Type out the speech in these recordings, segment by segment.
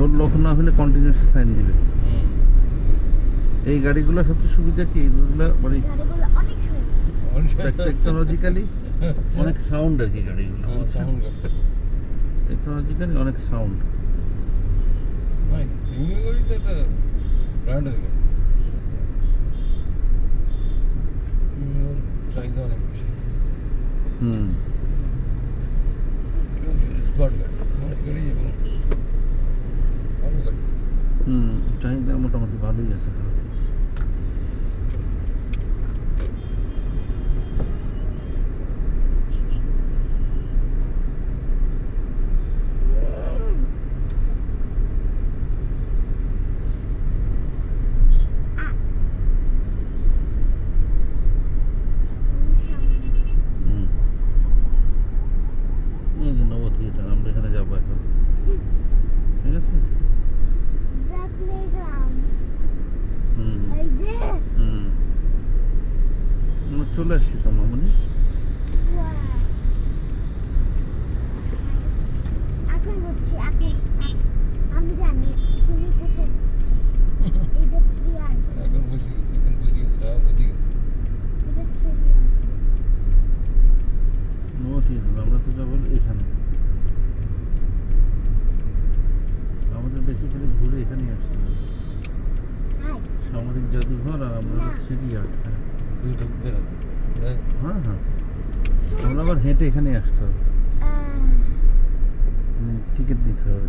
Door lock না হলে continuous sign দিবে হুম। এই গাড়িগুলো সবচেয়ে সুবিধা কি এইগুলো মানে গাড়িগুলো অনেক সুন্দর টেকনোলজিক্যালি অনেক সাউন্ড আর কি গাড়িগুলো। টেকনোলজিক্যালি অনেক সাউন্ড চাহিদা অনেক বেশি। হুম Smart গাড়ি, smart গাড়ি এবং। হুম চাহিদা মোটামুটি ভালোই আছে হুম এই যে নব থিয়েটার আমরা এখানে যাব এখন ঠিক আছে The playground. হুম এই যে হুম আমরা চলে আসছি তো মামনি wow. এখন বুঝছি এখন আ- আমি জানি তুমি কোথায় যাচ্ছো। এটা থ্রি আর এখন বুঝে গেছি, এখন বুঝে গেছি, হ্যাঁ, বুঝে গেছি। এটা থ্রি আর নব থিয়েটার আমরা তো যাব এখানে আমাদের বেসিক্যালি ঘুরে এখানেই আসতে হবে হাই সামরিক জাদুঘর আর আমরা তো। দেখ, হ্যাঁ হ্যাঁ আমরা আবার হেঁটে এখানে আসতে হবে টিকিট দিতে হবে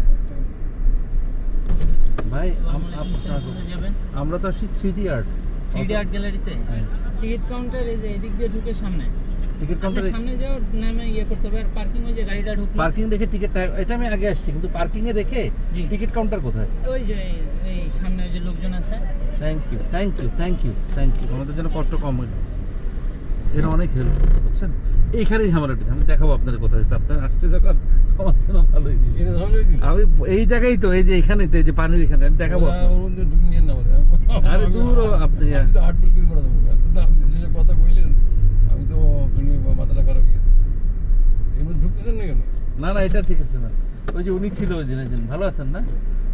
ভাই আমরা তো আসছি three D art three D art গ্যালারিতে হ্যাঁ। টিকিট কাউন্টার এই যে এদিক দিয়ে ঢুকে সামনে টিকিট কাউন্টারে সামনে যাও নামে ইয়ে করতে হবে আর পার্কিং ওই যে গাড়িটা ঢুকলো। পার্কিং দেখে টিকিট এটা আমি আগে আসছি কিন্তু পার্কিং এ রেখে টিকিট কাউন্টার কোথায়? ওই যে এই- সামনে ওই যে লোকজন আছে। Thank you thank you thank you thank you আমাদের জন্য কষ্ট কম হইল এরা অনেক হেল্প বুঝছেন? এইখানেই ঝামেলাটি আমি দেখাবো আপনাদের কোথায় আছে। আপনার আসছে যখন আমার জন্য ভালোই। এখানে? আমি এই জায়গায় তো এই যে এখানেই তো এই যে পানির এখানে আমি দেখাবো। আরে দূর আপনি। আমি তো না কেন? না না এটা ঠিক আছে না। ওই যে উনি ছিল ওই যে একজন, ভালো আছেন না?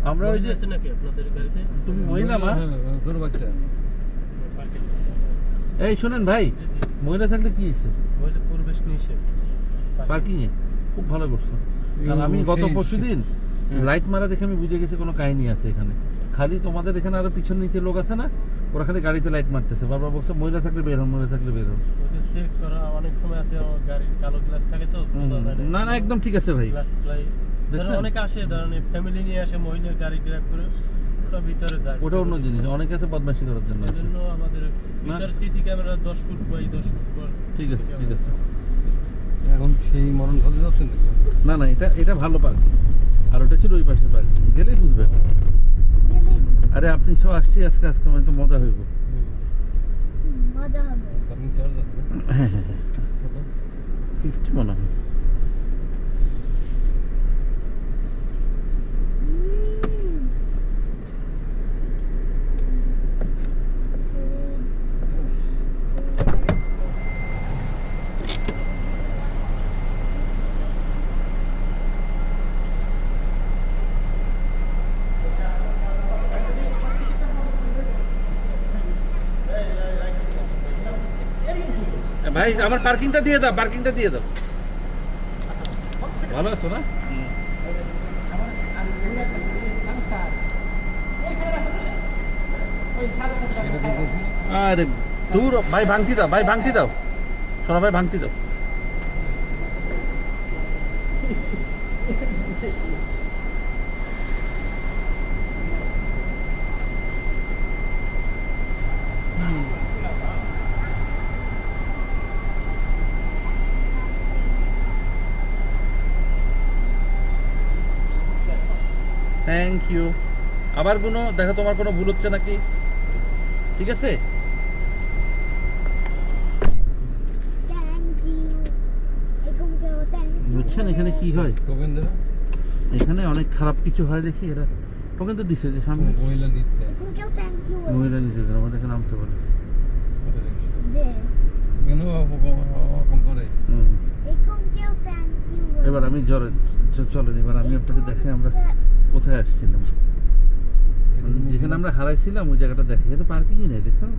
আমরা ওই যে নাকি আপনাদের গাড়িতে? তুমি মহিলা মা? হ্যাঁ, হ্যাঁ, বাচ্চা। এই শুনেন ভাই মহিলা থাকলে কি হয়েছে? বলে পরিবেশ নিষেধ পার্কিং এ খুব ভালো করছ। কারণ আমি গত পরশু দিন লাইট মারা দেখে আমি বুঝে গেছি কোনো কাহিনী আছে এখানে। খালি তোমাদের এখানে আরও পিছন নিচে লোক আছে না ওরা খালি গাড়িতে লাইট মারতেছে। বারবার বলছে মহিলা থাকলে বের হন মহিলা থাকলে বের হন চেক করা অনেক সময় আছে গাড়ির কালো গ্লাস থাকে তো না। না একদম ঠিক আছে ভাই। গ্লাস অনেকে আসে ধরেন ফ্যামিলি নিয়ে আসে মহিলা গাড়ি ড্রাইভ করে ওটা ভিতরে যায়। ওটা অন্য জিনিস অনেকে আছে বদমাশি করার জন্য জন্য আমাদের ভিতরে সিসি ক্যামেরা দশ ফুট বাই দশ ফুট পর ঠিক আছে ঠিক আছে। এখন সেই মরণ নাকি? না না এটা এটা ভালো পার্কিং আর ওটা ছিল ওই পাশে পার্কিং গেলেই বুঝবেন। আরে আপনি সব আসছি আজকে আজকে আমার তো মজা হইব। মজা হবে। কারণ চার্জ আছে? হ্যাঁ হ্যাঁ হ্যাঁ? ফিফটি মনে হয় হুম। ভাই, আমার পার্কিংটা দিয়ে দাও পার্কিংটা দিয়ে দাও। ভালো আছো না? আরে, দূর, ভাই, ভাঙতি দাও, ভাই, ভাঙতি দাও। সোনা ভাই, ভাঙতি দাও। থ্যাংক ইউ আবার কোনো দেখো তোমার কোনো ভুল হচ্ছে নাকি? ঠিক আছে? বুঝছেন এখানে কি হয়? এখানে অনেক খারাপ কিছু হয় দেখি এরা টোকেন তো দিছে যে সামনে। মহিলা ইউ মহিলা নিতে দেন আমাদের নামতে বলে। কেন ওরকম করে হুম। এরকম কেউ থ্যাংক ইউ এবার আমি জ্বরে চ- চলেন এবার আমি আপনাকে দেখে আমরা কোথায় আসছিলাম। যেখানে আমরা হারাইছিলাম ওই জায়গাটা দেখে তো পার্কিংই নেই দেখছেন?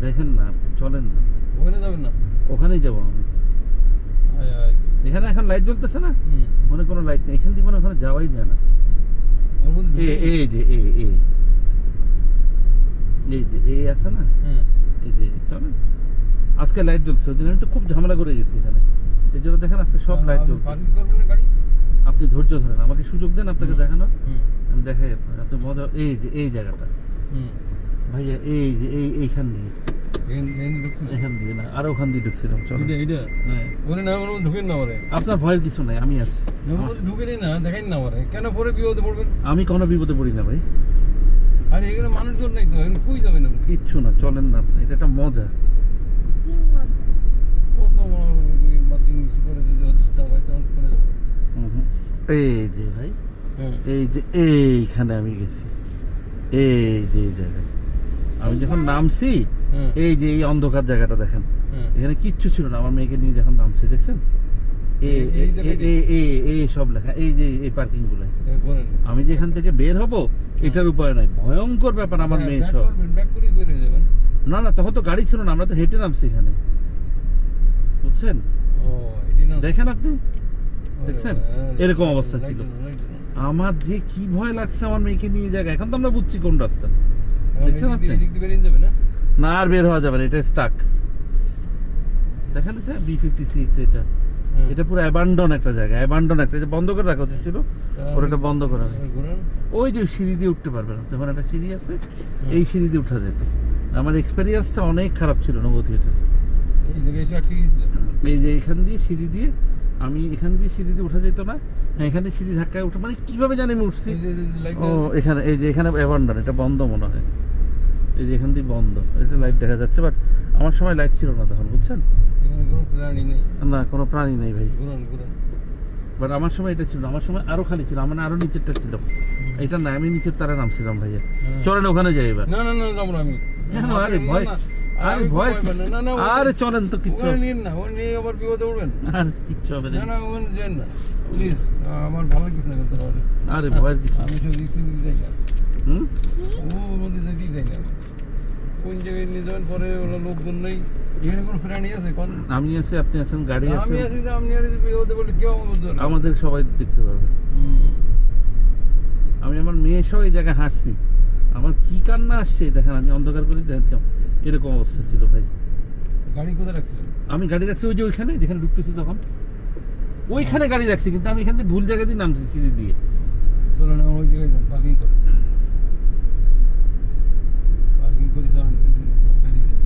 দেখেন না চলেন না। ওখানে যাবেন না? ওখানেই যাব আমি। আয় আয় এখানে এখন লাইট জ্বলতেছে না? মনে কোনো লাইট নেই। এখান মনে ওখানে যাওয়াই যায় না। ওর মধ্যে এ এই যে এ এ। এই যে এ আছে না? এই যে চলেন আজকে লাইট জ্বলছে ওই দিন আমি তো খুব ঝামেলা করে গেছি এখানে। এই জন্য দেখেন আজকে সব লাইট জ্বলছে আপনি ধৈর্য ধরেন আমাকে সুযোগ দেন আপনাকে দেখানো আমি দেখাই আপনার আপনি মজা এই যে এই জায়গাটা। হুম। ভাইয়া এই যে এই এইখান দিয়ে। এখানে দিয়ে না আর ওখান দিয়ে ঢুকছিলাম চলো হ্যাঁ। ওরে না ওর মধ্যে ঢুকেন না ওরে আপনার ভয়ের কিছু নাই আমি আছি। না দেখেন না ওরে কেন পরে বিপদে পড়বেন? আমি কোনো বিপদে পড়ি না ভাই। আর এখানে মানুষজন নাই তো এখন কই যাবেন আপনি? কিচ্ছু না চলেন না আপনি এটা একটা মজা। কত বাতি নিচু করে যদি না ভাই তখন করে যাবে। হুম হুম। এই যে ভাই হ্যাঁ। এই যে এইখানে আমি গেছি। এই যে এই জায়গায়। আমি যখন নামছি হ্যাঁ। এই যে এই অন্ধকার জায়গাটা দেখেন। হ্যাঁ। এখানে কিচ্ছু ছিল না আমার মেয়েকে নিয়ে যখন নামছি দেখছেন? এই- সব লেখা এই যে এই পার্কিংগুলো হ্যাঁ, আমি যেখান থেকে বের হব এটার উপায় নাই। ভয়ঙ্কর ব্যাপার আমার হ্যাঁ, মেয়ে সব। হয়ে না না তখন তো গাড়ি ছিল না আমরা তো হেঁটে নামছি এখানে। বুঝছেন? দেখেন আপনি? দেখছেন? হ্যাঁ, এরকম অবস্থা ছিল। আমার যে কি ভয় লাগছে আমার মেয়েকে নিয়ে জায়গা এখন তো আমরা বুঝছি কোন রাস্তা। দেখছেন আপনি? না? আর বের হওয়া যাবে না এটা স্টাক দেখেন বি ফিফটি সিক্স এটা। হ্যাঁ। এটা পুরো অ্যাবান্ডন একটা জায়গা অ্যাবান্ডন একটা যে বন্ধ করে রাখা উচিত ছিল ওটা বন্ধ করা হয়। ওই যে সিঁড়ি দিয়ে উঠতে পারবেন আপনি ওখানে একটা সিঁড়ি আছে এই সিঁড়ি দিয়ে উঠা যেত। আমার এক্সপেরিয়েন্সটা অনেক খারাপ ছিল নবতী এটা। এই যে এখান দিয়ে সিঁড়ি দিয়ে আমি এখান দিয়ে সিঁড়ি দিয়ে উঠা যেত না এখানে সিঁড়ি ধাক্কায় উঠে মানে কীভাবে জানি আমি উঠছি? ও এখানে এই যে এখানে অ্যাবান্ডন এটা বন্ধ মনে হয়। এই যে এখান দিয়ে বন্ধ। এটা লাইট দেখা যাচ্ছে বাট আমার সময় লাইট ছিল না তখন বুঝছেন? না কোনো প্রাণী নেই ভাই। বাট আমার সময় এটা ছিল আমার সময় আরও খালি ছিল আমার আরও নিচেরটা ছিল। এটা না আমি নিচের তারা নামছিলাম ভাইয়া। হ্যাঁ। চলেন ওখানে যাই এবার। না না না যাব না আমি। আরে ভয় আরে ভয়। আরে চলেন তো কিচ্ছু নিন না ওখানে নিয়ে আবার বিপদে উঠবেন আর কিচ্ছু হবে না। না না ওখানে না। প্লিজ আমার ভালো কিছু না করতে পারে আরে কিছু আমি সব হুম? মধ্যে যেতেই যাই না? কোন জায়গায় নিয়ে যাবেন? পরে ওরা লোকজন নেই। এখানে কোনো প্রাণী আছে? কোন? আমি আছি আপনি আছেন গাড়ি আছে। আমি আছি আপনি আর বিপদে বলে কেউ না। আমাদের সবাই দেখতে হুম। আমি আমার মেয়ে সহ এই জায়গায় হাঁটছি। আমার কি কান্না আসছে দেখেন আমি অন্ধকার করে দেখলাম। এরকম অবস্থা ছিল ভাই। গাড়ি কোথায় রাখছিলেন? আমি গাড়ি রাখছি ওই যে ওইখানে যেখানে ঢুকতেছি তখন। ওইখানে গাড়ি রাখছি কিন্তু আমি এখান থেকে ভুল জায়গা দিয়ে নামছি সিঁড়ি দিয়ে। চলেন আমার ওই জায়গায় যান পার্কিং করেন পার্কিং করে চলেন বেরিয়ে যান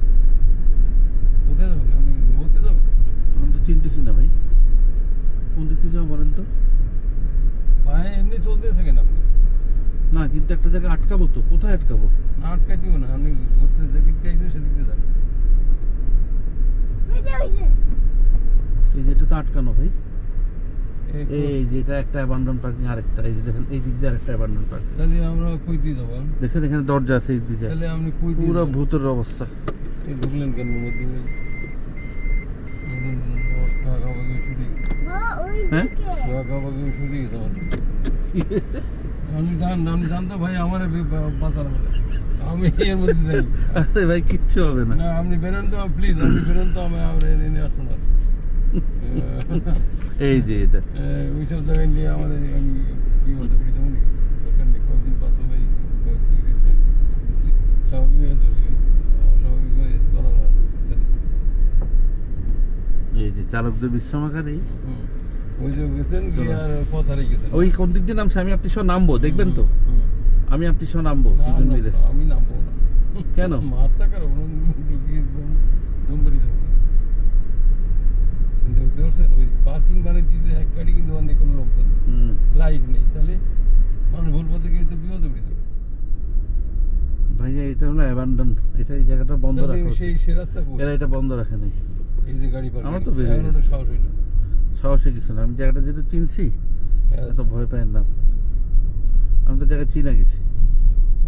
কোথায় যাবেন আপনি যাবেন আমি তো চিনতেছি না ভাই কোন দিক থেকে যাব বলেন তো ভাই এমনি চলতে থাকেন আপনি না কিন্তু একটা জায়গায় আটকাবো তো কোথায় আটকাবো না আটকাই দিব না আপনি ঘুরতে যেদিক আইছেন সেদিক দিয়ে যান এই যে এটা তো আটকানো ভাই এই যে এটা একটা অ্যাবান্ডন পার্কিং আরেকটা এই যে দেখেন এই দিক দিয়ে আরেকটা অ্যাবান্ডন পার্কিং তাহলে আমরা কই দিয়ে যাব? দেখছেন এখানে দরজা আছে এই দিকে তাহলে আপনি কই পুরো ভূতের অবস্থা। এই ঢুকলেন কেন? মধ্যে টাকা বাকি শুরু গেছে ও ওই হ্যাঁ? আপনি জানতো ভাই আমার বাঁচার বলে আমি এর মধ্যে নেই আরে ভাই কিচ্ছু হবে না না আপনি বেরোন তো প্লিজ আপনি বেরোন তো আমি আমার এনে এই যে এটা ওই সব জায়গায় নিয়ে আমার আমি কি বলতে পারি তেমন দরকার নেই কয়েকদিন পাস হবে স্বাভাবিক হয়ে চলি অস্বাভাবিক হয়ে চলার আর ইচ্ছা নেই। যে চালকদের বিশ্রামাগারে ওই যে গেছেন আর গেছেন। ওই কোন দিক দিয়ে নামছে? আমি আপনি সহ নামবো দেখবেন তো? আমি আপনি সহ নামবো দুজন মিলে আমি নামবো না। কেন? মারতা কারও ঢুকিয়ে যাব চিন্তা করতে পারছেন? ওই পার্কিং মানে দিয়েছে এক গাড়ি কিন্তু অনেক কোনো লোকজন। লাইট নেই। তাহলে মানুষ ভুল পথে গিয়ে তো বিপদে পড়ে যাবে। ভাইয়া এটা হলো অ্যাবান্ডন এটা এই জায়গাটা বন্ধ রাখা সেই সে রাস্তা এরা এটা বন্ধ রাখে নাই। এই যে গাড়ি আমার তো বেরিয়ে এখন গেছে। সাহস হইল সাহসে কিছু না। আমি জায়গাটা যেহেতু চিনছি. এত ভয় পাই না আমি তো জায়গা চিনা গেছি।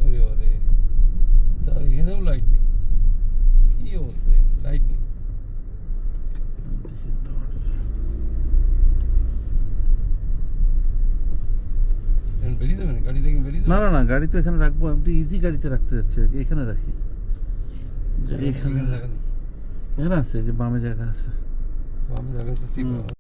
ওরে ওরে। তা এখানেও লাইট নেই। কি অবস্থা? লাইট নেই। রেখে না না না গাড়ি তো এখানে রাখব। আমি তো ইজি গাড়িতে রাখতে যাচ্ছি। এখানে রাখি। এখানে এখানে জায়গা আছে যে বামে জায়গা আছে। বামে জায়গা আছে।